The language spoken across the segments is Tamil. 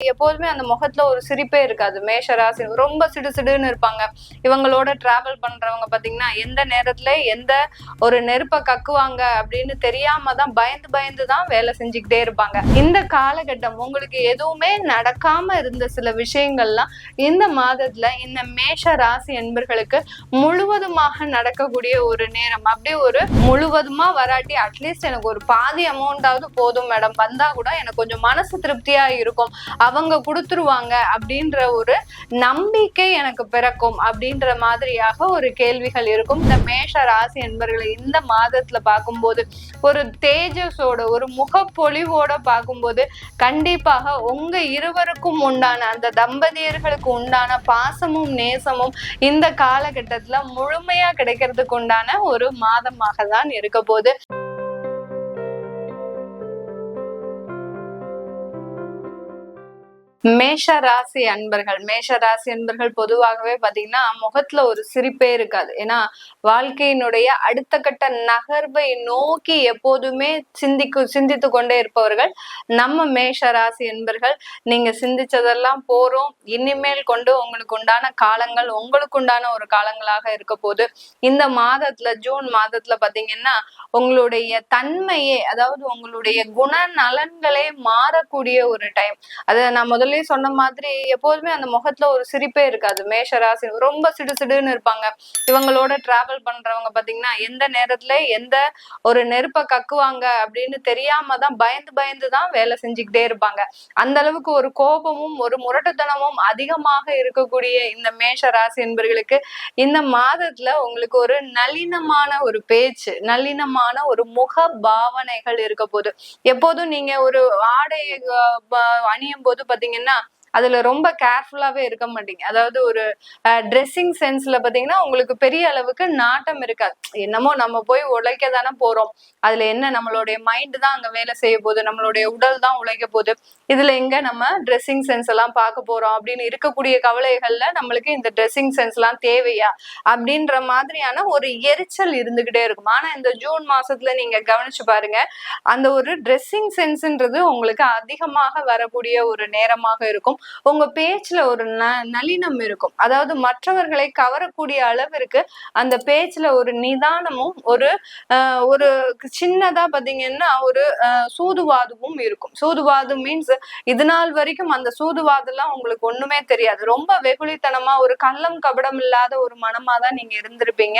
எப்போதுமே அந்த முகத்துல ஒரு சிரிப்பே இருக்காது. மேஷ ராசி ரொம்ப சிடு சிடுன்னு இருப்பாங்க. இவங்களோட டிராவல் பண்றவங்க பாத்தீங்கன்னா எந்த நேரத்துல எந்த ஒரு நெருப்பை கக்குவாங்க அப்படின்னு தெரியாம தான் பயந்து பயந்து தான் வேலை செஞ்சுக்கிட்டே இருப்பாங்க. இந்த காலகட்டம் உங்களுக்கு எதுவுமே நடக்காம இருந்த சில விஷயங்கள்லாம் இந்த மாதத்துல இந்த மேஷ ராசி என்பர்களுக்கு முழுவதுமாக நடக்கக்கூடிய ஒரு நேரம். அப்படியே ஒரு முழுவதுமா வராட்டி அட்லீஸ்ட் எனக்கு ஒரு பாதி அமௌண்டாவது போதும் மேடம். வந்தா கூட எனக்கு கொஞ்சம் மனசு திருப்தியா இருக்கும். அவங்க கொடுத்துருவாங்க அப்படின்ற ஒரு நம்பிக்கை எனக்கு பிறக்கும் அப்படின்ற மாதிரியாக ஒரு கேள்விகள் இருக்கும். இந்த மேஷ ராசி என்பர்களை இந்த மாதத்துல பார்க்கும்போது ஒரு தேஜஸோட ஒரு முகப்பொழிவோட பார்க்கும்போது கண்டிப்பாக உங்க இருவருக்கும் உண்டான அந்த தம்பதியர்களுக்கு உண்டான பாசமும் நேசமும் இந்த காலகட்டத்துல முழுமையா கிடைக்கிறதுக்கு உண்டான ஒரு மாதமாக தான் இருக்க போகுது. மேஷ ராசி அன்பர்கள் மேஷ ராசி அன்பர்கள் பொதுவாகவே பாத்தீங்கன்னா முகத்துல ஒரு சிரிப்பே இருக்காது. ஏன்னா வாழ்க்கையினுடைய அடுத்த கட்ட நகர்வை நோக்கி எப்போதுமே சிந்திக்கு சிந்தித்து கொண்டே இருப்பவர்கள் நம்ம மேஷ ராசி என்பர்கள் நீங்க சிந்திச்சதெல்லாம் போறோம். இனிமேல் கொண்டு உங்களுக்கு உண்டான காலங்கள் உங்களுக்கு உண்டான ஒரு காலங்களாக இருக்க போது இந்த மாதத்துல ஜூன் மாதத்துல பாத்தீங்கன்னா உங்களுடைய தன்மையே அதாவது உங்களுடைய குண நலன்களே மாறக்கூடிய ஒரு டைம் அதை நான் முதல்ல சொன்ன மாதிரி எப்போதுமே அந்த முகத்துல ஒரு சிரிப்பே இருக்காது. மேஷராசி ரொம்ப சிடு சிடுன்னு இருப்பாங்க. இவங்களோட டிராவல் பண்றவங்க பாத்தீங்கன்னா எந்த நேரத்துல எந்த ஒரு நெருப்பை கக்குவாங்க அப்படின்னு தெரியாம தான் பயந்து பயந்து தான் வேலை செஞ்சுக்கிட்டே இருப்பாங்க. அந்த அளவுக்கு ஒரு கோபமும் ஒரு முரட்டுத்தனமும் அதிகமாக இருக்கக்கூடிய இந்த மேஷ ராசி என்பர்களுக்கு இந்த மாதத்துல உங்களுக்கு ஒரு நளினமான ஒரு பேச்சு நளினமான ஒரு முக பாவனைகள் இருக்க போது எப்போதும் நீங்க ஒரு ஆடை அணியும் போது பாத்தீங்கன்னா பார்த்தீங்கன்னா அதுல ரொம்ப கேர்ஃபுல்லாவே இருக்க மாட்டீங்க. அதாவது ஒரு ட்ரெஸ்ஸிங் சென்ஸ்ல பாத்தீங்கன்னா உங்களுக்கு பெரிய அளவுக்கு நாட்டம் இருக்காது. என்னமோ நம்ம போய் உழைக்க தானே போறோம். அதுல என்ன நம்மளுடைய மைண்ட் தான் அங்க வேலை செய்ய போகுது நம்மளுடைய உடல் தான் உழைக்க போகுது. இதுல எங்க நம்ம ட்ரெஸ்ஸிங் சென்ஸ் எல்லாம் பார்க்க போறோம் அப்படின்னு இருக்கக்கூடிய கவலைகள்ல நம்மளுக்கு இந்த ட்ரெஸ்ஸிங் சென்ஸ் எல்லாம் தேவையா? அப்படின்ற மாதிரியான ஒரு எரிச்சல் இருந்துகிட்டே இருக்கும். ஆனா இந்த ஜூன் மாசத்துல நீங்க கவனிச்சு பாருங்க அந்த ஒரு ட்ரெஸ்ஸிங் சென்ஸ்ன்றது உங்களுக்கு அதிகமாக வரக்கூடிய ஒரு நேரமாக இருக்கும். உங்க பேச்சுல ஒரு ந நளினம் இருக்கும். அதாவது மற்றவர்களை கவரக்கூடிய அளவிற்கு அந்த பேச்சுல ஒரு நிதானமும் ஒரு ஒரு சின்னதா பாத்தீங்கன்னா ஒரு ஆஹ், சூதுவாதமும் இருக்கும். சூதுவாது மீன்ஸ் இது நாள் வரைக்கும் அந்த சூதுவாதெல்லாம் உங்களுக்கு ஒண்ணுமே தெரியாது. ரொம்ப வெகுளித்தனமா ஒரு கள்ளம் கபடம் இல்லாத ஒரு மனமா தான் நீங்க இருந்திருப்பீங்க.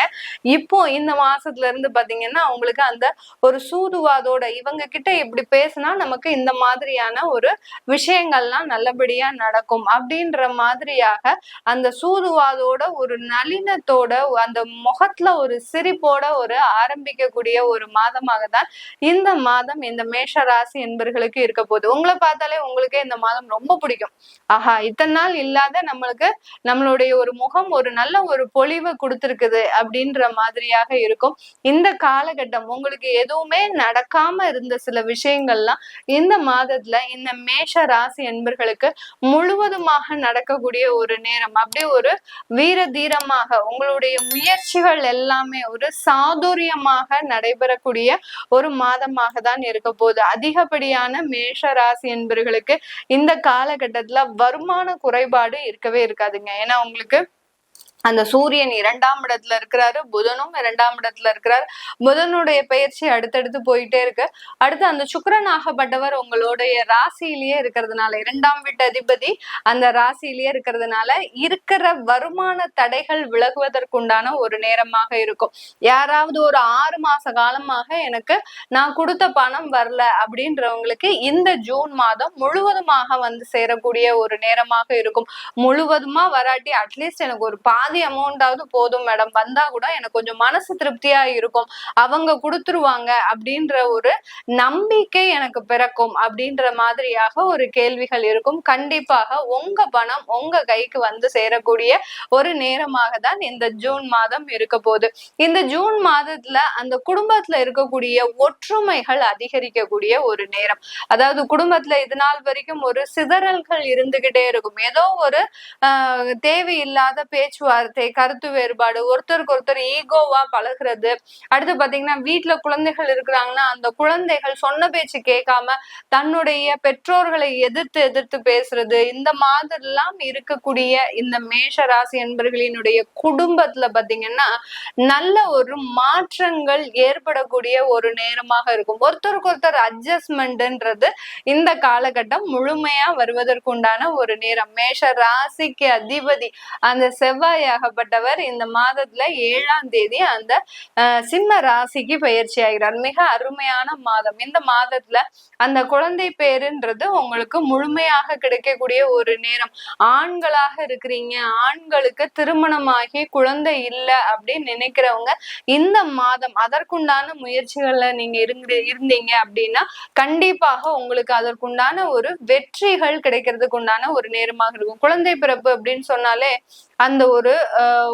இப்போ இந்த மாசத்துல இருந்து பாத்தீங்கன்னா உங்களுக்கு அந்த ஒரு சூதுவாதோட இவங்க கிட்ட இப்படி பேசினா நமக்கு இந்த மாதிரியான ஒரு விஷயங்கள்லாம் நல்லபடியா நடக்கும். அப்படின்ற மாதிரியாக அந்த சூதுவாதோட ஒரு நளினத்தோட அந்த முகத்துல ஒரு சிரிப்போட ஒரு ஆரம்பிக்கக்கூடிய ஒரு மாதமாக தான் இந்த மாதம் இந்த மேஷ ராசி என்பர்களுக்கு இருக்க போகுது. உங்களை பார்த்தாலே உங்களுக்கே இந்த மாதம் ரொம்ப பிடிக்கும். ஆஹா இத்தனை நாள் இல்லாத நம்மளுக்கு நம்மளுடைய ஒரு முகம் ஒரு நல்ல ஒரு பொலிவு கொடுத்துருக்குது அப்படின்ற மாதிரியாக இருக்கும். இந்த காலகட்டம் உங்களுக்கு எதுவுமே நடக்காம இருந்த சில விஷயங்கள்லாம் இந்த மாதத்துல இந்த மேஷ ராசி என்பர்களுக்கு முழுவதுமாக நடக்கக்கூடிய ஒரு நேரம். அப்படியே ஒரு வீர தீரமாக உங்களுடைய முயற்சிகள் எல்லாமே ஒரு சாதுரியமாக நடைபெறக்கூடிய ஒரு மாதமாக தான் இருக்க போகுது. அதிகப்படியான மேஷ ராசி என்பர்களுக்கு இந்த காலகட்டத்துல வருமான குறைபாடு இருக்கவே இருக்காதுங்க. ஏன்னா உங்களுக்கு அந்த சூரியன் இரண்டாம் இடத்துல இருக்கிறாரு புதனும் இரண்டாம் இடத்துல இருக்கிறாரு. புதனுடைய பயிற்சி அடுத்தடுத்து போயிட்டே இருக்கு. அடுத்து அந்த சுக்கரன் ஆகப்பட்டவர் உங்களுடைய ராசியிலேயே இருக்கிறதுனால இரண்டாம் வீட்டு அதிபதி அந்த ராசியிலேயே இருக்கிறதுனால இருக்கிற வருமான தடைகள் விலகுவதற்குண்டான ஒரு நேரமாக இருக்கும். யாராவது ஒரு ஆறு மாச காலமாக எனக்கு நான் கொடுத்த பணம் வரல அப்படின்றவங்களுக்கு இந்த ஜூன் மாதம் முழுவதுமாக வந்து சேரக்கூடிய ஒரு நேரமாக இருக்கும். முழுவதுமா வராட்டி அட்லீஸ்ட் எனக்கு ஒரு பாதி அமௌண்டாவது போதும் மேடம் வந்தா கூட எனக்கு கொஞ்சம் மனசு திருப்தியா இருக்கும். அவங்க கொடுத்துருவாங்க அப்படின்ற ஒரு நம்பிக்கை எனக்கு பிறக்கும் அப்படின்ற மாதிரியாக ஒரு கேள்விகள் இருக்கும். கண்டிப்பாக உங்க பணம் உங்க கைக்கு வந்து சேரக்கூடிய ஒரு நேரமாக தான் இந்த ஜூன் மாதம் இருக்க போகுது. இந்த ஜூன் மாதத்துல அந்த குடும்பத்துல இருக்கக்கூடிய ஒற்றுமைகள் அதிகரிக்கக்கூடிய ஒரு நேரம். அதாவது குடும்பத்துல இது நாள் வரைக்கும் ஒரு சிதறல்கள் இருந்துகிட்டே இருக்கும். ஏதோ ஒரு ஆஹ் தேவையில்லாத பேச்சுவார்த்தை வார்த்தை கருத்து வேறுபாடு ஒருத்தருக்கு ஒருத்தர் ஈகோவா பழகுறது. அடுத்து பாத்தீங்கன்னா வீட்டுல குழந்தைகள் இருக்கிறாங்கன்னா அந்த குழந்தைகள் சொன்ன பேச்சு கேட்காம தன்னுடைய பெற்றோர்களை எதிர்த்து எதிர்த்து பேசுறது இந்த மாதிரிலாம் இருக்கக்கூடிய இந்த மேஷ ராசி என்பர்களினுடைய குடும்பத்துல பாத்தீங்கன்னா நல்ல ஒரு மாற்றங்கள் ஏற்படக்கூடிய ஒரு நேரமாக இருக்கும். ஒருத்தருக்கு ஒருத்தர் அட்ஜஸ்ட்மெண்ட்ன்றது இந்த காலகட்டம் முழுமையா வருவதற்குண்டான ஒரு நேரம். மேஷ ராசிக்கு அதிபதி அந்த செவ்வாய் ஆகப்பட்டவர் இந்த மாதத்துல ஏழாம் தேதி அந்த சிம்ம ராசிக்கு பயிற்சி ஆகிறார். மிக அருமையான மாதம். இந்த மாதத்துல அந்த குழந்தை பேருன்றது உங்களுக்கு முழுமையாக கிடைக்கக்கூடிய ஒரு நேரம். ஆண்களாக இருக்கிறீங்க. ஆண்களுக்கு திருமணமாகி குழந்தை இல்லை அப்படின்னு நினைக்கிறவங்க இந்த மாதம் அதற்குண்டான முயற்சிகள்ல நீங்க இருந்து இருந்தீங்க அப்படின்னா கண்டிப்பாக உங்களுக்கு அதற்குண்டான ஒரு வெற்றிகள் கிடைக்கிறதுக்கு உண்டான ஒரு நேரமாக இருக்கும். குழந்தை பிறப்பு அப்படின்னு சொன்னாலே அந்த ஒரு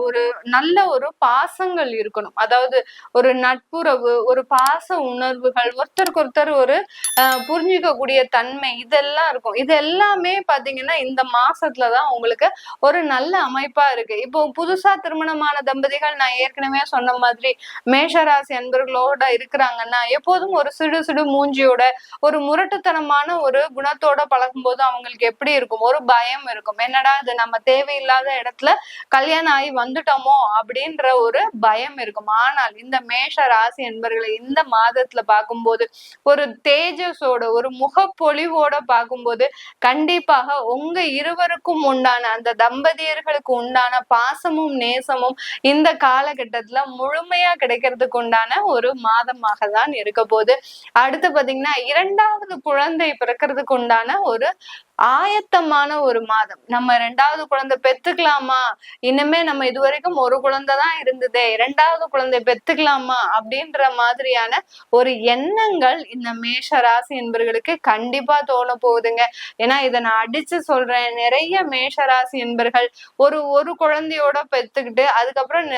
ஒரு நல்ல ஒரு பாசங்கள் இருக்கணும். அதாவது ஒரு நட்புறவு ஒரு பாச உணர்வுகள் ஒருத்தருக்கு ஒருத்தர் ஒரு புரிஞ்சுக்கக்கூடிய தன்மை இதெல்லாம் இருக்கும். இது எல்லாமே பாத்தீங்கன்னா இந்த மாசத்துலதான் உங்களுக்கு ஒரு நல்ல அமைப்பா இருக்கு. இப்போ புதுசா திருமணமான தம்பதிகள் நான் ஏற்கனவே சொன்ன மாதிரி மேஷராசி அன்பர்களோட இருக்கிறாங்கன்னா எப்போதும் ஒரு சிடு சிடு மூஞ்சியோட ஒரு முரட்டுத்தனமான ஒரு குணத்தோட பழகும் போது அவங்களுக்கு எப்படி இருக்கும்? ஒரு பயம் இருக்கும். என்னடா இது நம்ம தேவையில்லாத இடத்துல கல்யாணம் ஆகி வந்துட்டோமோ அப்படின்ற ஒரு பயம் இருக்கும். ஆனால் இந்த மேஷ ராசி என்பர்களை இந்த மாதத்துல பார்க்கும்போது ஒரு தேஜஸோட ஒரு முகப்பொழிவோட பார்க்கும்போது கண்டிப்பாக உங்க இருவருக்கும் உண்டான அந்த தம்பதியர்களுக்கு உண்டான பாசமும் நேசமும் இந்த காலகட்டத்துல முழுமையா கிடைக்கிறதுக்கு உண்டான ஒரு மாதமாக தான் இருக்க போகுது. அடுத்து பாத்தீங்கன்னா இரண்டாவது குழந்தை பிறக்கிறதுக்கு உண்டான ஒரு ஆயத்தமான ஒரு மாதம். நம்ம ரெண்டாவது குழந்தை பெத்துக்கலாமா? இன்னுமே நம்ம இது வரைக்கும் ஒரு குழந்தை தான் இருந்ததே. இரண்டாவது குழந்தை பெத்துக்கலாமா? அப்படின்ற மாதிரியான ஒரு எண்ணங்கள் இந்த மேஷ ராசி என்பர்களுக்கு கண்டிப்பா தோண போகுதுங்க. ஏன்னா இதை நான் அடிச்சு சொல்றேன். நிறைய மேஷ ராசி என்பர்கள் ஒரு ஒரு குழந்தையோட பெத்துக்கிட்டு அதுக்கப்புறம்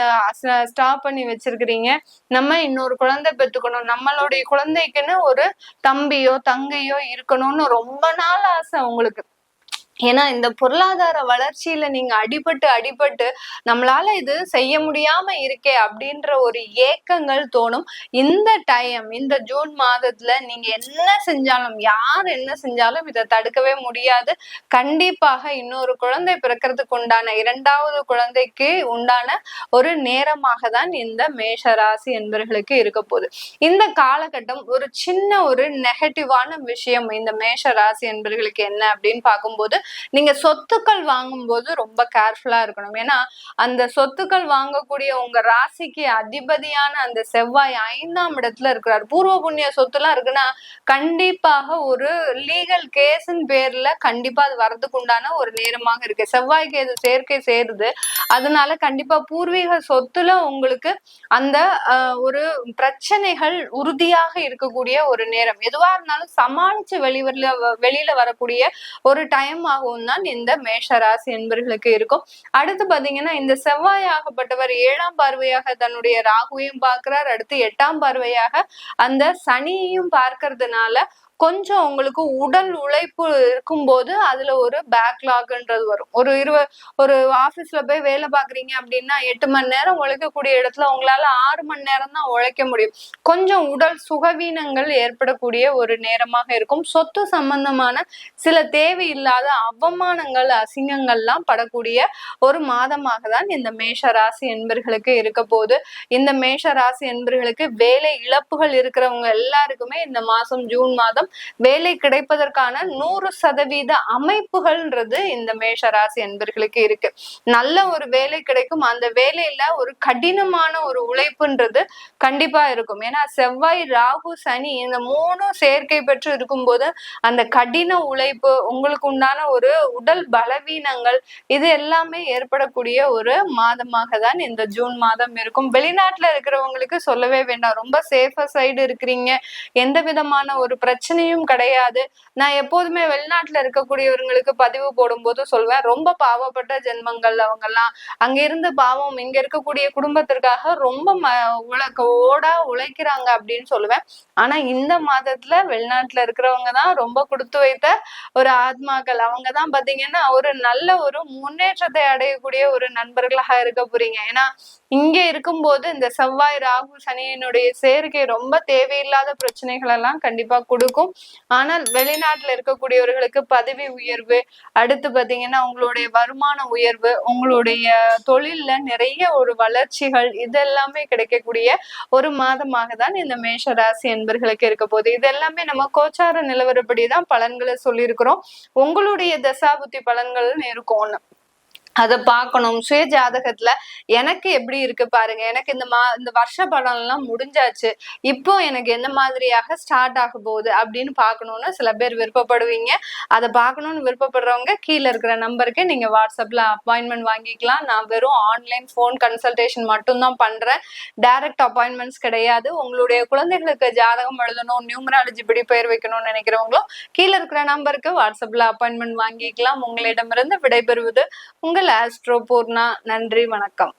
ஸ்டாப் பண்ணி வச்சிருக்கிறீங்க. நம்ம இன்னொரு குழந்தை பெத்துக்கணும். நம்மளுடைய குழந்தைக்குன்னு ஒரு தம்பியோ தங்கையோ இருக்கணும்னு ரொம்ப நாள் ஆசை. உங்களுக்கு ஏன்னா இந்த பொருளாதார வளர்ச்சியில நீங்க அடிபட்டு அடிபட்டு நம்மளால இது செய்ய முடியாம இருக்கே அப்படின்ற ஒரு ஏக்கங்கள் தோணும். இந்த டைம் இந்த ஜூன் மாதத்துல நீங்க என்ன செஞ்சாலும் யார் என்ன செஞ்சாலும் இதை தடுக்கவே முடியாது. கண்டிப்பாக இன்னொரு குழந்தை பிறக்கிறதுக்கு உண்டான இரண்டாவது குழந்தைக்கு உண்டான ஒரு நேரமாக தான் இந்த மேஷ ராசி என்பவர்களுக்கு இருக்க போகுது. இந்த காலகட்டம் ஒரு சின்ன ஒரு நெகட்டிவான விஷயம் இந்த மேஷ ராசி என்பவர்களுக்கு என்ன அப்படின்னு பார்க்கும்போது நீங்க சொத்துக்கள் வாங்கும்போது ரொம்ப கேர்ஃபுல்லா இருக்கணும். ஏன்னா அந்த சொத்துக்கள் வாங்கக்கூடிய உங்க ராசிக்கு அதிபதியான அந்த செவ்வாய் ஐந்தாம் இடத்துல இருக்கிறார். பூர்வ புண்ணிய சொத்துலாம் இருக்குன்னா கண்டிப்பாக ஒரு லீகல் கேஸின் பேர்ல கண்டிப்பா அது வர்றதுக்கு உண்டான ஒரு நேரமாக இருக்கு. செவ்வாய்க்கு இது சேர்க்கை சேருது அதனால கண்டிப்பா பூர்வீக சொத்துல உங்களுக்கு அந்த ஒரு பிரச்சனைகள் உறுதியாக இருக்கக்கூடிய ஒரு நேரம். எதுவா இருந்தாலும் சமாளிச்சு வெளிவரில வெளியில வரக்கூடிய ஒரு டைம் ஆகவும் தான் இந்த மேஷராசி என்பர்களுக்கு இருக்கும். அடுத்து பாத்தீங்கன்னா இந்த செவ்வாய் ஆகப்பட்டவர் ஏழாம் பார்வையாக தன்னுடைய ராகுவையும் பார்க்கிறார். அடுத்து எட்டாம் பார்வையாக அந்த சனியையும் பார்க்கறதுனால கொஞ்சம் உங்களுக்கு உடல் உழைப்பு இருக்கும்போது அதுல ஒரு பேக்லாக்ன்றது வரும். ஒரு இருவ ஒரு ஆபீஸ்ல போய் வேலை பாக்குறீங்க அப்படின்னா எட்டு மணி நேரம் உழைக்கக்கூடிய இடத்துல உங்களால ஆறு மணி நேரம் தான் உழைக்க முடியும். கொஞ்சம் உடல் சுகவீனங்கள் ஏற்படக்கூடிய ஒரு நேரமாக இருக்கும். சொத்து சம்பந்தமான சில தேவையில்லாத அவமானங்கள் அசிங்கங்கள்லாம் படக்கூடிய ஒரு மாதமாக தான் இந்த மேஷ ராசி என்பர்களுக்கு இருக்க போது இந்த மேஷ ராசி என்பர்களுக்கு வேலை இழப்புகள் இருக்கிறவங்க எல்லாருக்குமே இந்த மாசம் ஜூன் மாதம் வேலை கிடைப்பதற்கான நூறு சதவீத அமைப்புகள்ன்றது இந்த மேஷராசி என்பர்களுக்கு இருக்கு. நல்ல ஒரு வேலை கிடைக்கும். அந்த வேலையில ஒரு கடினமான ஒரு உழைப்புன்றது கண்டிப்பா இருக்கும். ஏன்னா செவ்வாய் ராகு சனி இந்த மூணும் சேர்க்கை பெற்று இருக்கும்போது அந்த கடின உழைப்பு உங்களுக்கு உண்டான ஒரு உடல் பலவீனங்கள் இது எல்லாமே ஏற்படக்கூடிய ஒரு மாதமாக தான் இந்த ஜூன் மாதம் இருக்கும். வெளிநாட்டுல இருக்கிறவங்களுக்கு சொல்லவே வேண்டாம். ரொம்ப சேஃபர் சைடு இருக்கிறீங்க. எந்த விதமான ஒரு பிரச்சனை பிரச்சனையும் கிடையாது. நான் எப்போதுமே வெளிநாட்டுல இருக்கக்கூடியவங்களுக்கு பதிவு போடும்போது சொல்வேன் ரொம்ப பாவப்பட்ட ஜென்மங்கள் அவங்க எல்லாம் அங்க இருந்து பாவம் இங்க இருக்கக்கூடிய குடும்பத்திற்காக ரொம்ப ம ஓடா உழைக்கிறாங்க அப்படின்னு சொல்லுவேன். ஆனா இந்த மாதத்துல வெளிநாட்டுல இருக்கிறவங்க தான் ரொம்ப கொடுத்து வைத்த ஒரு ஆத்மாக்கள். அவங்க தான் பாத்தீங்கன்னா ஒரு நல்ல ஒரு முன்னேற்றத்தை அடையக்கூடிய ஒரு நண்பர்களாக இருக்க போறீங்க. ஏன்னா இங்க இருக்கும்போது இந்த செவ்வாய் ராகு சனியினுடைய சேர்க்கை ரொம்ப தேவையில்லாத பிரச்சனைகள் எல்லாம் கண்டிப்பா கொடுக்கும். ஆனால் வெளிநாட்டுல இருக்கக்கூடியவர்களுக்கு பதவி உயர்வு அடுத்து பாத்தீங்கன்னா உங்களுடைய வருமான உயர்வு உங்களுடைய தொழில்ல நிறைய ஒரு வளர்ச்சிகள் இதெல்லாமே கிடைக்கக்கூடிய ஒரு மாதமாக தான் இந்த மேஷ ராசி என்பர்களுக்கு இருக்க போகுது. இது எல்லாமே நம்ம கோச்சார நிலவரப்படி தான் பலன்களை சொல்லியிருக்கிறோம். உங்களுடைய தசாபுத்தி பலன்கள்னு இருக்கும் ஒண்ணு. அதை பார்க்கணும் சுய ஜாதகத்துல எனக்கு எப்படி இருக்கு பாருங்க. எனக்கு இந்த மா இந்த வருஷ படம் எல்லாம் முடிஞ்சாச்சு. இப்போ எனக்கு எந்த மாதிரியாக ஸ்டார்ட் ஆக போகுது அப்படின்னு பார்க்கணும்னு சில பேர் விருப்பப்படுவீங்க. அதை பார்க்கணும்னு விருப்பப்படுறவங்க கீழே இருக்கிற நம்பருக்கு நீங்க வாட்ஸ்அப்ல அப்பாயின்மெண்ட் வாங்கிக்கலாம். நான் வெறும் ஆன்லைன் ஃபோன் கன்சல்டேஷன் மட்டும்தான் பண்றேன். டைரக்ட் அப்பாயின்மெண்ட்ஸ் கிடையாது. உங்களுடைய குழந்தைகளுக்கு ஜாதகம் எழுதணும் நியூமராலஜி படி பெயர் வைக்கணும்னு நினைக்கிறவங்களும் கீழே இருக்கிற நம்பருக்கு வாட்ஸ்அப்ல அப்பாயின்மெண்ட் வாங்கிக்கலாம். உங்களிடமிருந்து விடைபெறுவது உங்கள் ஆஸ்ட்ரோ பூர்ணா நன்றி வணக்கம்.